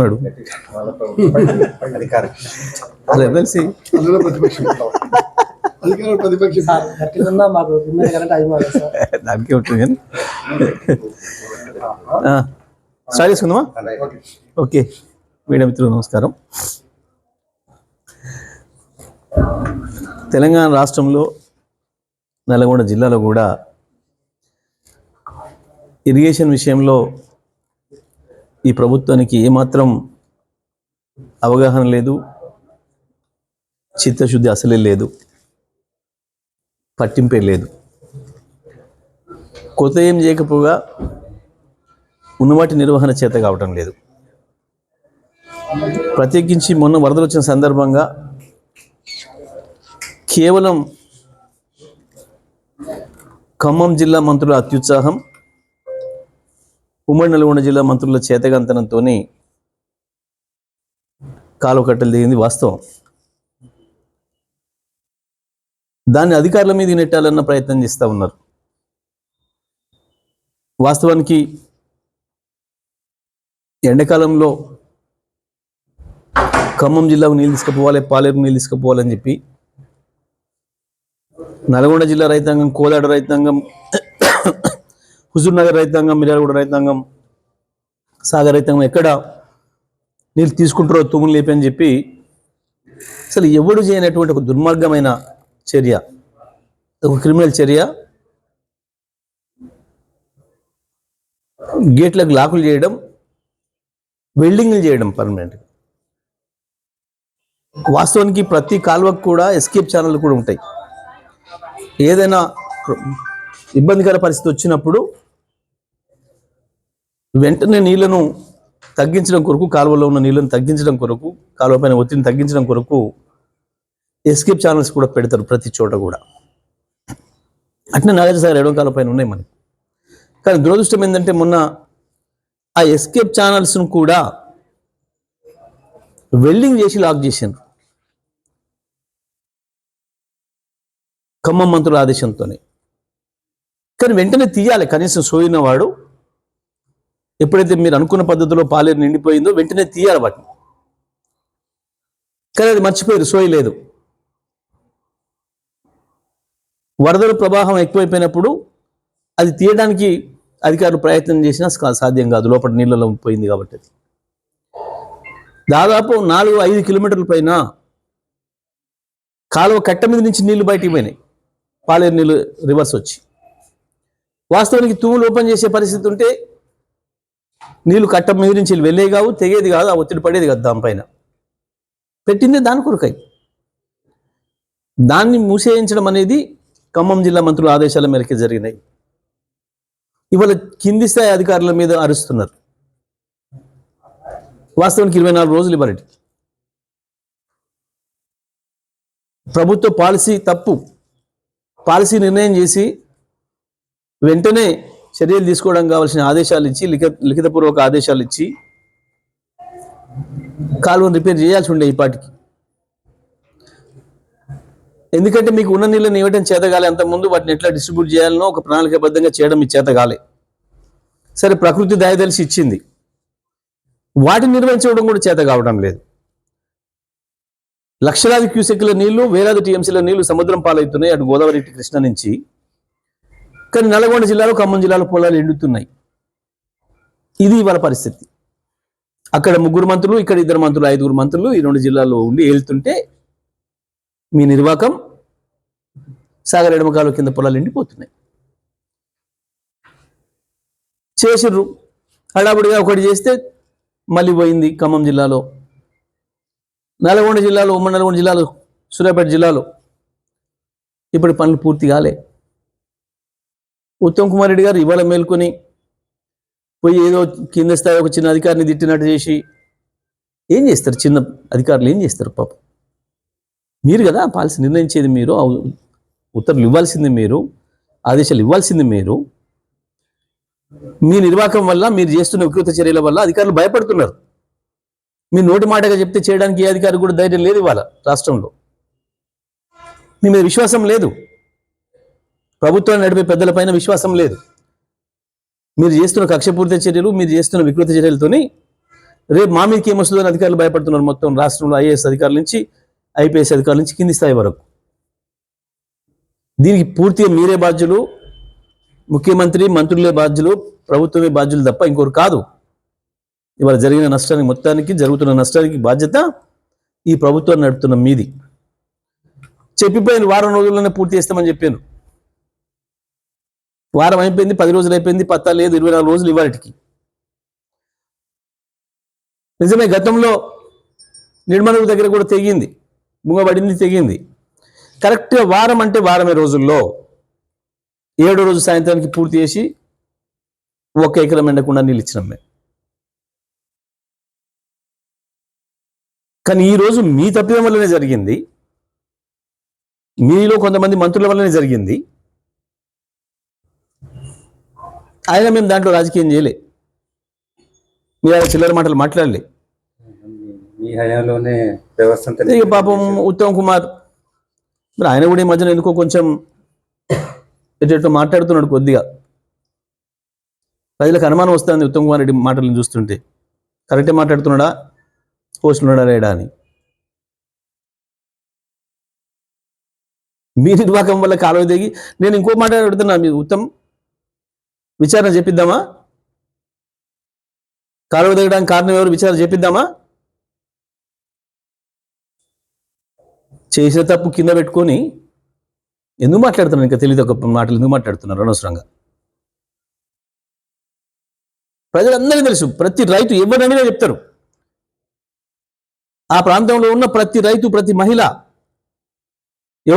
ఉన్నాడు. అధికారం ఎమ్మెల్సీ. అందులో ప్రతిపక్షం. ప్రతిపక్షం. దానికే ఉంటుంది కానీ స్టార్ట్ చేసుకుందామా? ఓకే. మీడియా మిత్రులు నమస్కారం. తెలంగాణ రాష్ట్రంలో నల్గొండ జిల్లాలో కూడా ఇరిగేషన్ విషయంలో ఈ ప్రభుత్వానికి ఏమాత్రం అవగాహన లేదు చిత్తశుద్ధి అసలే లేదు పట్టింపే లేదు. కొత్త ఏం చేయకపోగా ఉన్నవాటి నిర్వహణ చేత కావటం లేదు. ప్రత్యేకించి మొన్న వరదలు వచ్చిన సందర్భంగా కేవలం ఖమ్మం జిల్లా మంత్రుల అత్యుత్సాహం ఉమ్మడి నల్గొండ జిల్లా మంత్రుల చేతగంతనంతో కాలువ కట్టలు దిగింది వాస్తవం. దాన్ని అధికారుల మీద నెట్టాలన్న ప్రయత్నం చేస్తూ ఉన్నారు. వాస్తవానికి ఎండాకాలంలో ఖమ్మం జిల్లాకు నీళ్ళు తీసుకుపోవాలి పాలేరు నీళ్ళు తీసుకుపోవాలని చెప్పి నల్గొండ జిల్లా రైతాంగం కోదాడ రైతాంగం హుజూర్ నగర్ రైతాంగం మిర్యాలగూడ రైతాంగం సాగర్ రైతాంగం ఎక్కడ నీళ్ళు తీసుకుంటారో తుమ్ములు లేపి అని చెప్పి అసలు ఎవడు చేయనటువంటి ఒక దుర్మార్గమైన చర్య? ఒక క్రిమినల్ చర్య? గేట్లకు లాకులు చేయడం వెల్డింగ్లు చేయడం పర్మనెంట్గా వాస్తవానికి ప్రతి కాలువకు కూడా ఎస్కేప్ ఛానల్ కూడా ఉంటాయి. ఏదైనా ఇబ్బందికర పరిస్థితి వచ్చినప్పుడు వెంటనే నీళ్ళను తగ్గించడం కొరకు కాలువలో ఉన్న నీళ్ళను తగ్గించడం కొరకు కాలువ పైన ఒత్తిడిని తగ్గించడం కొరకు ఎస్కేప్ ఛానల్స్ కూడా పెడతారు ప్రతి చోట కూడా. అట్నే నాగార్జున సార్ ఎడవ కాలువ పైన ఉన్నాయి మనకి. కానీ దురదృష్టం ఏంటంటే మొన్న ఆ ఎస్కేప్ ఛానల్స్ను కూడా వెల్డింగ్ చేసి లాక్ చేసిండ్రు. ఖమ్మం మంత్రుల ఆదేశంతోనే. కానీ వెంటనే తీయాలి. కనీసం సోయిన వాడు ఎప్పుడైతే మీరు అనుకున్న పద్ధతిలో పాలేరు నిండిపోయిందో వెంటనే తీయాలి వాటిని. కానీ అది మర్చిపోయారు సోయి లేదు. వరదల ప్రవాహం ఎక్కువైపోయినప్పుడు అది తీయడానికి అధికారులు ప్రయత్నం చేసినా సాధ్యం కాదు. లోపల నీళ్ళలో పోయింది కాబట్టి అది. దాదాపు నాలుగు ఐదు కిలోమీటర్ల పైన కాలువ కట్ట మీద నుంచి నీళ్ళు బయటికి పోయినాయి. పాలేరు నీళ్ళు రివర్స్ వచ్చి. వాస్తవానికి తూములు ఓపెన్ చేసే పరిస్థితి ఉంటే నీళ్ళు కట్ట మీద నుంచి వెళ్ళేవి కావు తెగేది కాదు ఆ ఒత్తిడి పడేది కాదు దానిపైన పెట్టిందే దాని కొరకై. దాన్ని మూసేయించడం అనేది ఖమ్మం జిల్లా మంత్రుల ఆదేశాల మేరకే జరిగినాయి. ఇవాళ కింది స్థాయి అధికారుల మీద అరుస్తున్నారు. వాస్తవానికి ఇరవై నాలుగు రోజులు ఇవ్వాలి ప్రభుత్వ పాలసీ తప్పు. పాలసీ నిర్ణయం చేసి వెంటనే చర్యలు తీసుకోవడం కావాల్సిన ఆదేశాలు ఇచ్చి లిఖిత లిఖితపూర్వక ఆదేశాలు ఇచ్చి కాలువను రిపేర్ చేయాల్సి ఉండే ఈ పాటికి. ఎందుకంటే మీకు ఉన్న నీళ్ళని ఇవ్వడం చేతగాలి అంతకుముందు వాటిని ఎట్లా డిస్ట్రిబ్యూట్ చేయాలనో ఒక ప్రణాళికబద్ధంగా చేయడం మీ చేతగాలే. సరే ప్రకృతి దయదలిసి ఇచ్చింది. వాటిని నిర్వహించడం కూడా చేత కావడం లేదు. లక్షలాది క్యూసెక్ల నీళ్ళు వేలాది టీఎంసీల నీళ్ళు సముద్రం పాలవుతున్నాయి. అటు గోదావరి కృష్ణ నుంచి. కానీ నల్గొండ జిల్లాలో ఖమ్మం జిల్లాలో పొలాలు ఎండుతున్నాయి. ఇది ఇవాళ పరిస్థితి. అక్కడ ముగ్గురు మంత్రులు ఇక్కడ ఇద్దరు మంత్రులు ఐదుగురు మంత్రులు ఈ రెండు జిల్లాల్లో ఉండి వెళ్తుంటే మీ నిర్వాకం సాగర్ ఎడమకాలు కింద పొలాలు ఎండిపోతున్నాయి. చేసిర్రు. హడావుడిగా ఒకటి చేస్తే మళ్ళీ పోయింది ఖమ్మం జిల్లాలో. నల్గొండ జిల్లాలో ఉమ్మడి నల్గొండ జిల్లాలో సూర్యాపేట జిల్లాలో. ఇప్పుడు పనులు పూర్తి కాలే. ఉత్తమ్ కుమార్ రెడ్డి గారు ఇవాళ మేల్కొని పోయి ఏదో కింద స్థాయి ఒక చిన్న అధికారిని తిట్టినట్టు చేసి ఏం చేస్తారు? చిన్న అధికారులు ఏం చేస్తారు పాపం? మీరు కదా పాలసీ నిర్ణయించేది మీరు ఉత్తర్వులు ఇవ్వాల్సింది మీరు ఆదేశాలు ఇవ్వాల్సింది మీరు. మీ నిర్వాహకం వల్ల మీరు చేస్తున్న వికృత చర్యల వల్ల అధికారులు భయపడుతున్నారు. మీ నోటి మాటగా చెప్తే చేయడానికి ఏ అధికారి కూడా ధైర్యం లేదు ఇవాళ రాష్ట్రంలో. మీ మీద విశ్వాసం లేదు. ప్రభుత్వాన్ని నడిపే పెద్దలపైన విశ్వాసం లేదు. మీరు చేస్తున్న కక్షపూరిత చర్యలు మీరు చేస్తున్న వికృత చర్యలతోని రేపు మా మీదకి ఏమొస్తుందని అధికారులు భయపడుతున్నారు మొత్తం రాష్ట్రంలో ఐఏఎస్ అధికారుల నుంచి ఐపీఎస్ అధికారుల నుంచి కింది స్థాయి వరకు. దీనికి పూర్తిగా మీరే బాధ్యులు ముఖ్యమంత్రి మంత్రులే బాధ్యులు ప్రభుత్వమే బాధ్యులు తప్ప ఇంకొకరు కాదు. ఇవాళ జరిగిన నష్టానికి మొత్తానికి జరుగుతున్న నష్టానికి బాధ్యత ఈ ప్రభుత్వం నడుపుతున్న మీది. చెప్పిపోయిన వారం రోజుల్లోనే పూర్తి చేస్తామని చెప్పాను. వారం అయిపోయింది పది రోజులు అయిపోయింది పత్తా లేదు ఇరవై నాలుగు రోజులు ఇవాళకి నిజమే గతంలో నిర్మల దగ్గర కూడా తెగింది ముంగబడింది తెగింది. కరెక్ట్గా వారం అంటే వారమే రోజుల్లో. ఏడో రోజు సాయంత్రానికి పూర్తి చేసి ఒక ఎకరం ఎండకుండా నీళ్ళు ఇచ్చినాం మేము. కానీ ఈ రోజు మీ తప్పిదం వల్లనే జరిగింది. మీలో కొంతమంది మంత్రుల వల్లనే జరిగింది. ఆయన మేము దాంట్లో రాజకీయం చేయలే. మీరు ఆయన చిల్లర మాటలు మాట్లాడలే. ఇక పాపం ఉత్తమ్ కుమార్ మరి ఆయన కూడా ఈ మధ్యన ఎందుకో కొంచెం ఎటు మాట్లాడుతున్నాడు కొద్దిగా. ప్రజలకు అనుమానం వస్తుంది ఉత్తమ్ కుమార్ రెడ్డి మాటలను చూస్తుంటే. కరెక్టే మాట్లాడుతున్నాడా? పోస్టులు ఉన్నాడా లేడా అని. మీ నిర్వాహకం వల్ల కాలువ దిగి నేను ఇంకో మాట అడుగుతున్నా మీ ఉత్తమ్. విచారణ చెప్పిద్దామా కాలువ దిగడానికి కారణం ఎవరు? విచారణ చెప్పిద్దామా చేసిన తప్పు కింద పెట్టుకొని ఎందుకు మాట్లాడుతున్నారు? ఇంకా తెలియదు ఒక మాటలు ఎందుకు మాట్లాడుతున్నారు అనవసరంగా? ప్రజలందరికీ తెలుసు ప్రతి రైతు ఎవరినైనా చెప్తారు. ఆ ప్రాంతంలో ఉన్న ప్రతి రైతు ప్రతి మహిళ